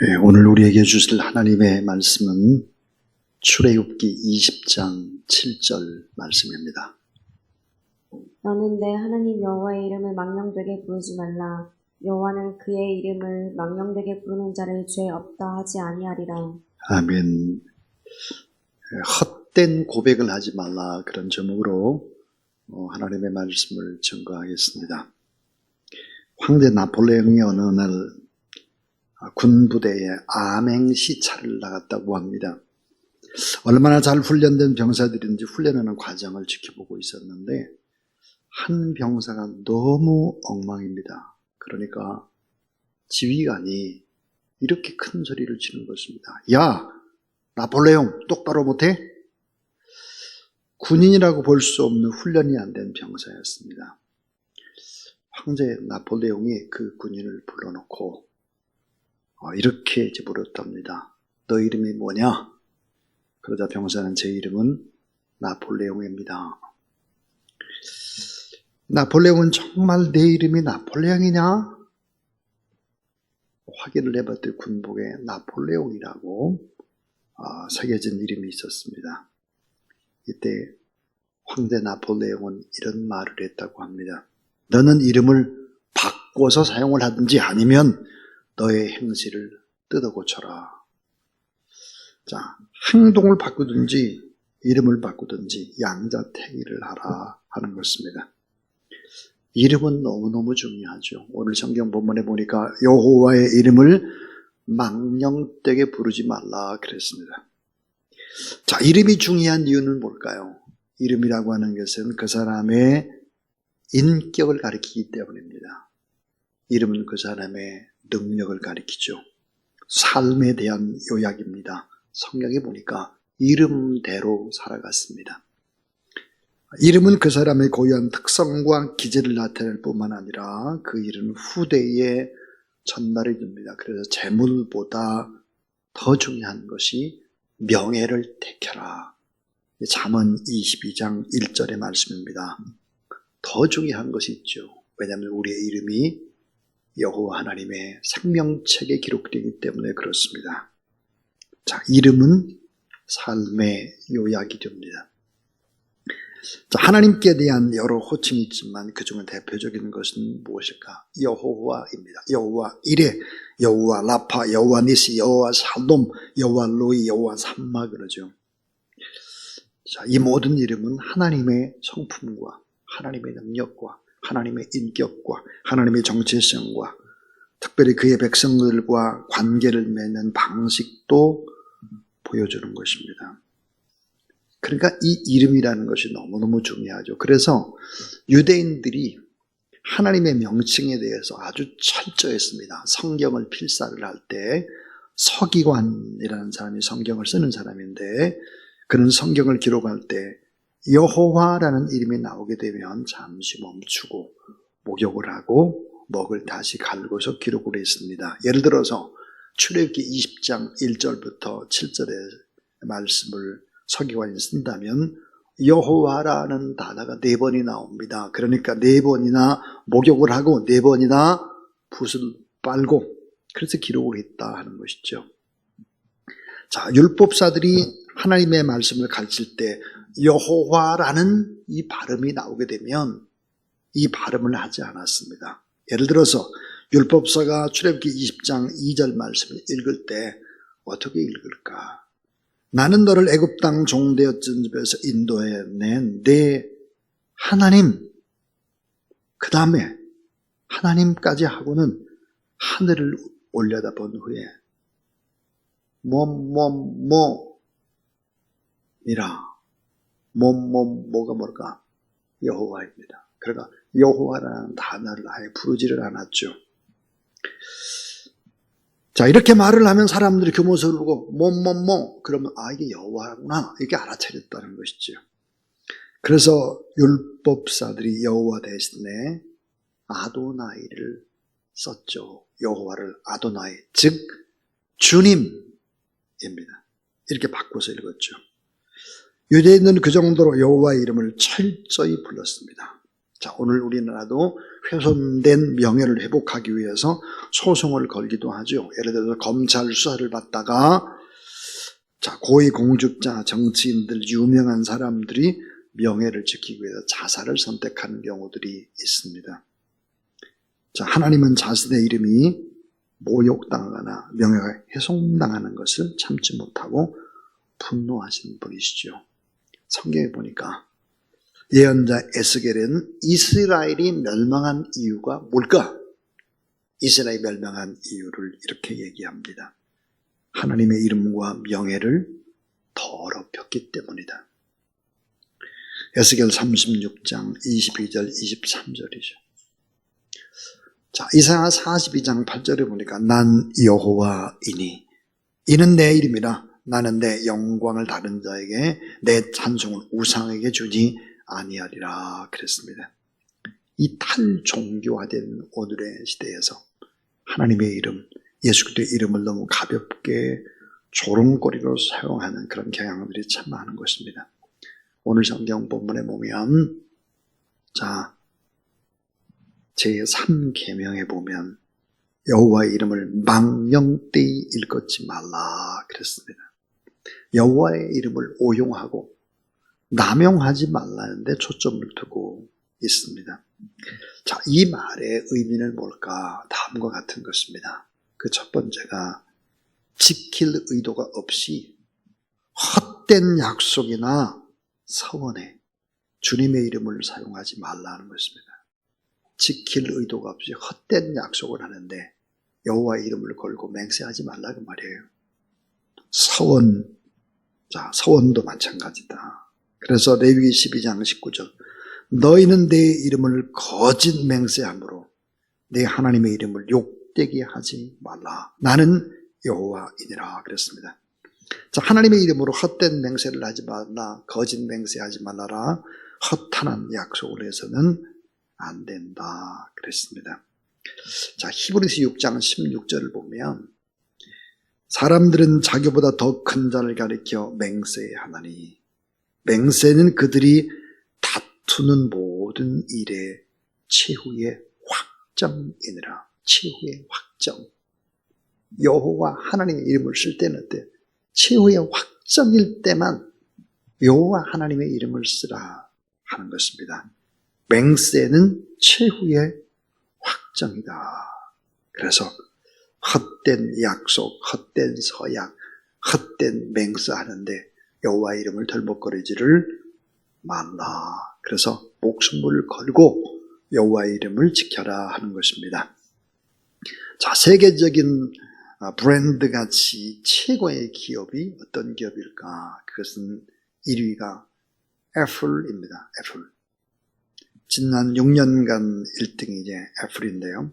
예, 오늘 우리에게 주실 하나님의 말씀은 출애굽기 20장 7절 말씀입니다. 너는 내 하나님 여호와의 이름을 망령되게 부르지 말라. 여호와는 그의 이름을 망령되게 부르는 자를 죄 없다 하지 아니하리라. 아멘. 예, 헛된 고백을 하지 말라 그런 제목으로 어, 하나님의 말씀을 증거하겠습니다. 황제 나폴레옹이 어느 날 아, 군부대에 암행시차를 나갔다고 합니다. 얼마나 잘 훈련된 병사들인지 훈련하는 과정을 지켜보고 있었는데 한 병사가 너무 엉망입니다. 그러니까 지휘관이 이렇게 큰 소리를 치는 것입니다. 야, 나폴레옹 똑바로 못해? 군인이라고 볼 수 없는 훈련이 안 된 병사였습니다. 황제 나폴레옹이 그 군인을 불러놓고 어, 이렇게 이제 물었답니다. 너 이름이 뭐냐? 그러자 병사는 제 이름은 나폴레옹입니다. 나폴레옹은 정말 내 이름이 나폴레옹이냐? 확인을 해봤더니 군복에 나폴레옹이라고 어, 새겨진 이름이 있었습니다. 이때 황제 나폴레옹은 이런 말을 했다고 합니다. 너는 이름을 바꿔서 사용을 하든지 아니면 너의 행실을 뜯어 고쳐라. 자, 행동을 바꾸든지 이름을 바꾸든지 양자택일을 하라 하는 것입니다. 이름은 너무너무 중요하죠. 오늘 성경 본문에 보니까 여호와의 이름을 망령되게 부르지 말라 그랬습니다. 자, 이름이 중요한 이유는 뭘까요? 이름이라고 하는 것은 그 사람의 인격을 가리키기 때문입니다. 이름은 그 사람의 능력을 가리키죠. 삶에 대한 요약입니다. 성경에 보니까 이름대로 살아갔습니다. 이름은 그 사람의 고유한 특성과 기질을 나타낼 뿐만 아니라 그 이름은 후대에 전달해 줍니다. 그래서 재물보다 더 중요한 것이 명예를 택해라. 잠언 22장 1절의 말씀입니다. 더 중요한 것이 있죠. 왜냐하면 우리의 이름이 여호와 하나님의 생명책에 기록되기 때문에 그렇습니다. 자, 이름은 삶의 요약이 됩니다. 자, 하나님께 대한 여러 호칭이 있지만 그 중에 대표적인 것은 무엇일까? 여호와입니다. 여호와 이레, 여호와 라파, 여호와 니시, 여호와 살돔, 여호와 로이, 여호와 삼마 그러죠. 자, 이 모든 이름은 하나님의 성품과 하나님의 능력과 하나님의 인격과 하나님의 정체성과 특별히 그의 백성들과 관계를 맺는 방식도 보여주는 것입니다. 그러니까 이 이름이라는 것이 너무너무 중요하죠. 그래서 유대인들이 하나님의 명칭에 대해서 아주 철저했습니다. 성경을 필사를 할 때 서기관이라는 사람이 성경을 쓰는 사람인데 그는 성경을 기록할 때 여호와라는 이름이 나오게 되면 잠시 멈추고 목욕을 하고 먹을 다시 갈고서 기록을 했습니다. 예를 들어서 출애굽기 20장 1절부터 7절의 말씀을 서기관이 쓴다면 여호와라는 단어가 네 번이 나옵니다. 그러니까 네 번이나 목욕을 하고 네 번이나 붓을 빨고 그래서 기록을 했다 하는 것이죠. 자, 율법사들이 하나님의 말씀을 가르칠 때 여호와라는 이 발음이 나오게 되면 이 발음을 하지 않았습니다. 예를 들어서 율법사가 출애굽기 20장 2절 말씀을 읽을 때 어떻게 읽을까? 나는 너를 애굽 땅 종되었던 집에서 인도해 낸 내 하나님 그 다음에 하나님까지 하고는 하늘을 올려다 본 후에 뭐뭐뭐 이라 뭐뭐 뭐가 뭘까 여호와입니다. 그러니까 여호와라는 단어를 아예 부르지를 않았죠. 자, 이렇게 말을 하면 사람들이 뭐, 뭐, 뭐, 그러면, 아, 이게 여호와구나. 이렇게 알아차렸다는 것이죠. 그래서 율법사들이 여호와 대신에 아도나이를 썼죠. 여호와를 아도나이, 즉, 주님입니다. 이렇게 바꿔서 읽었죠. 유대인은 그 정도로 여호와의 이름을 철저히 불렀습니다. 자, 오늘 우리나라도 훼손된 명예를 회복하기 위해서 소송을 걸기도 하죠. 예를 들어서 검찰 수사를 받다가 자, 고위 공직자, 정치인들, 유명한 사람들이 명예를 지키기 위해서 자살을 선택하는 경우들이 있습니다. 자, 하나님은 자신의 이름이 모욕당하거나 명예가 훼손당하는 것을 참지 못하고 분노하신 분이시죠. 성경에 보니까 예언자 에스겔은 이스라엘이 멸망한 이유가 뭘까? 이스라엘이 멸망한 이유를 이렇게 얘기합니다. 하나님의 이름과 명예를 더럽혔기 때문이다. 에스겔 36장 22절 23절이죠. 자, 이사야 42장 8절에 보니까 난 여호와이니 이는 내 이름이라 나는 내 영광을 다른 자에게 내 찬송을 우상에게 주지 아니하리라 그랬습니다. 이 탈종교화된 오늘의 시대에서 하나님의 이름, 예수 그리스도의 이름을 너무 가볍게 조롱거리로 사용하는 그런 경향들이 참 많은 것입니다. 오늘 성경 본문에 보면 자 제3계명에 보면 여호와의 이름을 망령되이 일컫지 말라 그랬습니다. 여호와의 이름을 오용하고 남용하지 말라는데 초점을 두고 있습니다. 자, 이 말의 의미는 뭘까? 다음과 같은 것입니다. 그 첫 번째가 지킬 의도가 없이 헛된 약속이나 서원에 주님의 이름을 사용하지 말라는 것입니다. 지킬 의도가 없이 헛된 약속을 하는데 여호와의 이름을 걸고 맹세하지 말라 그 말이에요. 서원, 자 서원도 마찬가지다. 그래서 레위기 12장 19절 너희는 내 이름을 거짓 맹세함으로 내 하나님의 이름을 욕되게 하지 말라. 나는 여호와이니라 그랬습니다. 자, 하나님의 이름으로 헛된 맹세를 하지 말라. 거짓 맹세하지 말라라. 허탄한 약속을 해서는 안 된다 그랬습니다. 자, 히브리서 6장 16절을 보면 사람들은 자기보다 더 큰 자를 가리켜 맹세하나니 맹세는 그들이 다투는 모든 일의 최후의 확정이니라. 최후의 확정. 여호와 하나님의 이름을 쓸 때는 어때? 최후의 확정일 때만 여호와 하나님의 이름을 쓰라 하는 것입니다. 맹세는 최후의 확정이다. 그래서 헛된 약속, 헛된 서약, 헛된 맹세하는데 여호와 이름을 덜먹거리지를 말라. 그래서 목숨을 걸고 여호와 이름을 지켜라 하는 것입니다. 자, 세계적인 아, 브랜드 같이 최고의 기업이 어떤 기업일까? 그것은 1위가 애플입니다. 애플. 지난 6년간 1등이 이제 애플인데요.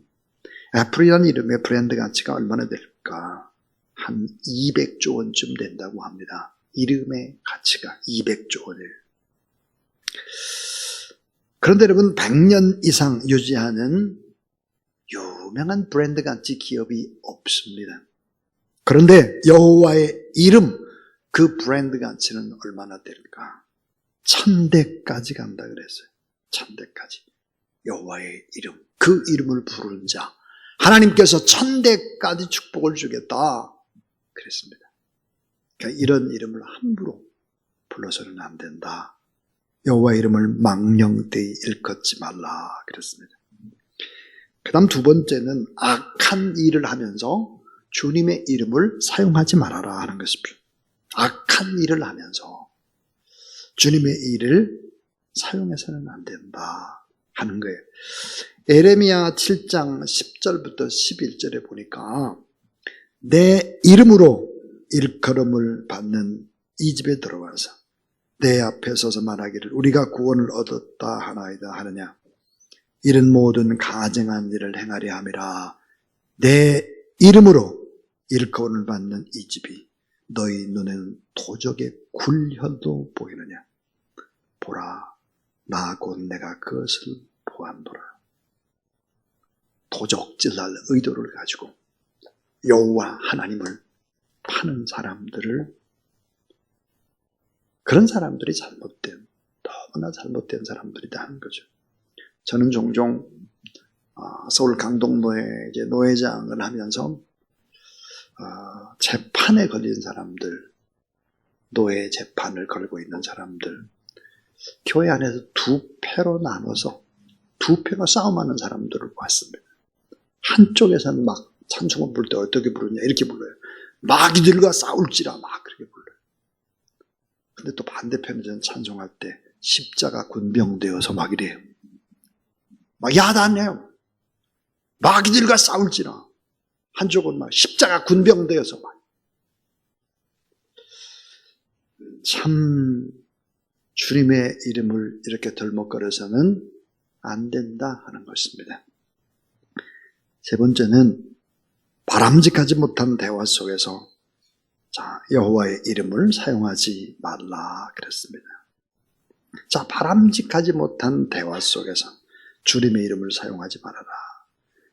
애플이라는 이름의 브랜드 가치가 얼마나 될까? 한 200조 원쯤 된다고 합니다. 이름의 가치가 200조 원을. 그런데 여러분, 100년 이상 유지하는 유명한 브랜드 가치 기업이 없습니다. 그런데 여호와의 이름, 그 브랜드 가치는 얼마나 될까? 천대까지 간다 그랬어요. 천대까지. 여호와의 이름, 그 이름을 부르는 자, 하나님께서 천대까지 축복을 주겠다. 그랬습니다. 그러니까 이런 이름을 함부로 불러서는 안 된다. 여호와 이름을 망령되이 일컫지 말라. 그랬습니다. 그 다음 두 번째는 악한 일을 하면서 주님의 이름을 사용하지 말아라 하는 것입니다. 악한 일을 하면서 주님의 일을 사용해서는 안 된다 하는 거예요. 에레미야 7장 10절부터 11절에 보니까 내 이름으로 일컬음을 받는 이 집에 들어와서 내 앞에 서서 말하기를 우리가 구원을 얻었다 하나이다 하느냐? 이런 모든 가증한 일을 행하려 함이라. 내 이름으로 일컬음을 받는 이 집이 너희 눈에는 도적의 굴혀도 보이느냐? 보라 나 곧 내가 그것을 보았노라 도적질할 의도를 가지고 여호와 하나님을 파는 사람들을 그런 사람들이 잘못된 너무나 잘못된 사람들이다 하는 거죠. 저는 종종 아, 서울 강동노회 이제 노회장을 하면서 아, 재판에 걸린 사람들, 노예 재판을 걸고 있는 사람들, 교회 안에서 두 패로 나눠서 두 패가 싸움하는 사람들을 봤습니다. 한쪽에서는 막 찬송을 부를 때 어떻게 부르냐 이렇게 불러요. 마귀들과 싸울지라 막 그렇게 불러요. 근데 또 반대편에서는 찬송할 때 십자가 군병되어서 막 이래요. 막 야단해요. 마귀들과 싸울지라. 한쪽은 막 십자가 군병되어서 막. 참 주님의 이름을 이렇게 덜먹거려서는 안 된다 하는 것입니다. 세 번째는 바람직하지 못한 대화 속에서 자 여호와의 이름을 사용하지 말라 그랬습니다. 자 바람직하지 못한 대화 속에서 주님의 이름을 사용하지 말아라.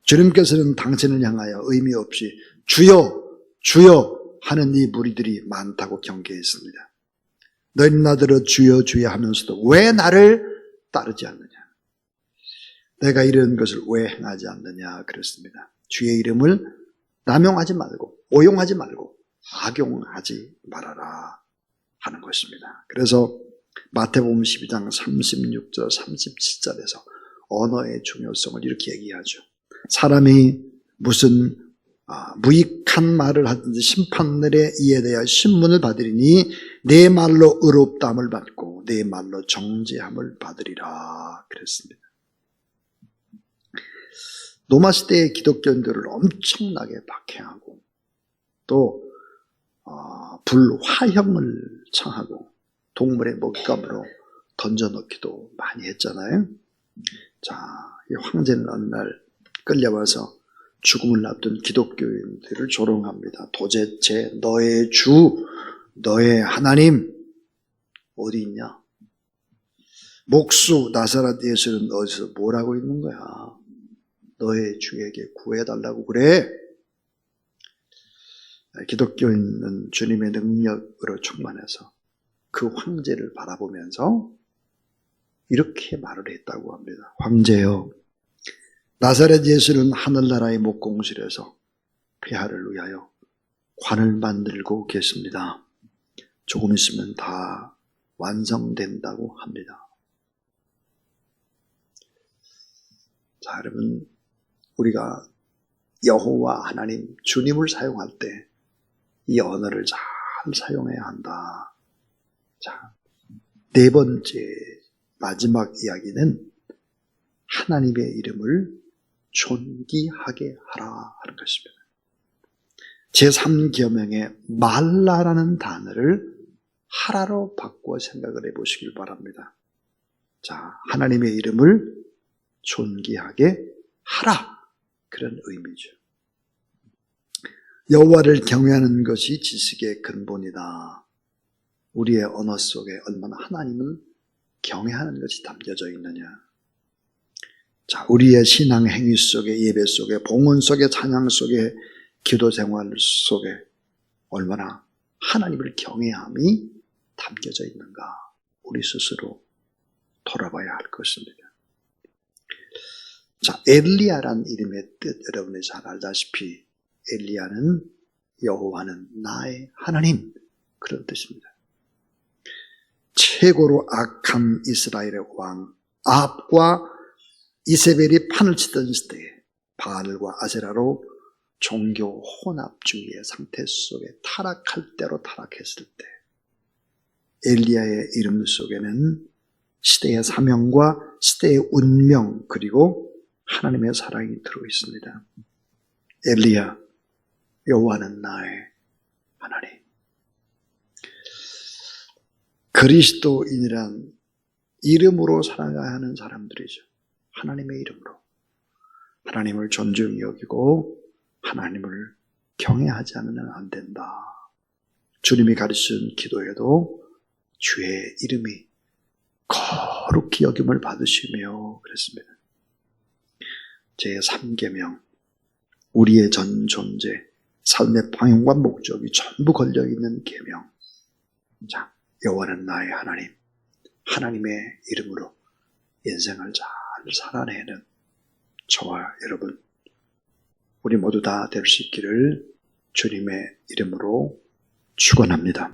주님께서는 당신을 향하여 의미 없이 주여 주여 하는 이 무리들이 많다고 경계했습니다. 너희는 나더러 주여 주여 하면서도 왜 나를 따르지 않느냐? 내가 이런 것을 왜 행하지 않느냐 그랬습니다. 주의 이름을 남용하지 말고 오용하지 말고 악용하지 말아라 하는 것입니다. 그래서 마태복음 12장 36절 37절에서 언어의 중요성을 이렇게 얘기하죠. 사람이 무슨 아, 무익한 말을 하든지 심판날에 이에 대하여 신문을 받으리니 내 말로 의롭다함을 받고 내 말로 정죄함을 받으리라 그랬습니다. 노마 시대의 기독교인들을 엄청나게 박해하고 또 어, 불화형을 청하고 동물의 먹잇감으로 던져넣기도 많이 했잖아요. 자, 이 황제는 어느 날 끌려와서 죽음을 앞둔 기독교인들을 조롱합니다. 도대체 너의 주, 너의 하나님 어디 있냐? 목수 나사렛 예수는 어디서 뭐라고 있는 거야? 너의 주에게 구해달라고 그래? 기독교인은 주님의 능력으로 충만해서 그 황제를 바라보면서 이렇게 말을 했다고 합니다. 황제여, 나사렛 예수는 하늘나라의 목공실에서 폐하를 위하여 관을 만들고 계십니다. 조금 있으면 다 완성된다고 합니다. 자, 여러분, 우리가 여호와 하나님 주님을 사용할 때 이 언어를 잘 사용해야 한다. 자, 네 번째 마지막 이야기는 하나님의 이름을 존귀하게 하라 하는 것입니다. 제3계명의 말라라는 단어를 하라로 바꾸어 생각을 해 보시길 바랍니다. 자, 하나님의 이름을 존귀하게 하라. 그런 의미죠. 여호와를 경외하는 것이 지식의 근본이다. 우리의 언어 속에 얼마나 하나님을 경외하는 것이 담겨져 있느냐. 자, 우리의 신앙 행위 속에, 예배 속에, 봉헌 속에, 찬양 속에, 기도 생활 속에 얼마나 하나님을 경외함이 담겨져 있는가. 우리 스스로 돌아봐야 할 것입니다. 자, 엘리야란 이름의 뜻 여러분이 잘 알다시피 엘리야는 여호와는 나의 하나님 그런 뜻입니다. 최고로 악한 이스라엘의 왕 아합과 이세벨이 판을 치던 시대에 바알과 아세라로 종교 혼합 중의 상태 속에 타락할 대로 타락했을 때 엘리야의 이름 속에는 시대의 사명과 시대의 운명 그리고 하나님의 사랑이 들어 있습니다. 엘리야, 여호와는 나의 하나님. 그리스도인이란 이름으로 살아가야 하는 사람들이죠. 하나님의 이름으로. 하나님을 존중히 여기고 하나님을 경외하지 않으면 안 된다. 주님이 가르친 기도에도 주의 이름이 거룩히 여김을 받으시며 그랬습니다. 제3계명 우리의 전 존재 삶의 방향과 목적이 전부 걸려 있는 계명. 자, 여호와는 나의 하나님. 하나님의 이름으로 인생을 잘 살아내는 저와 여러분, 우리 모두 다 될 수 있기를 주님의 이름으로 축원합니다.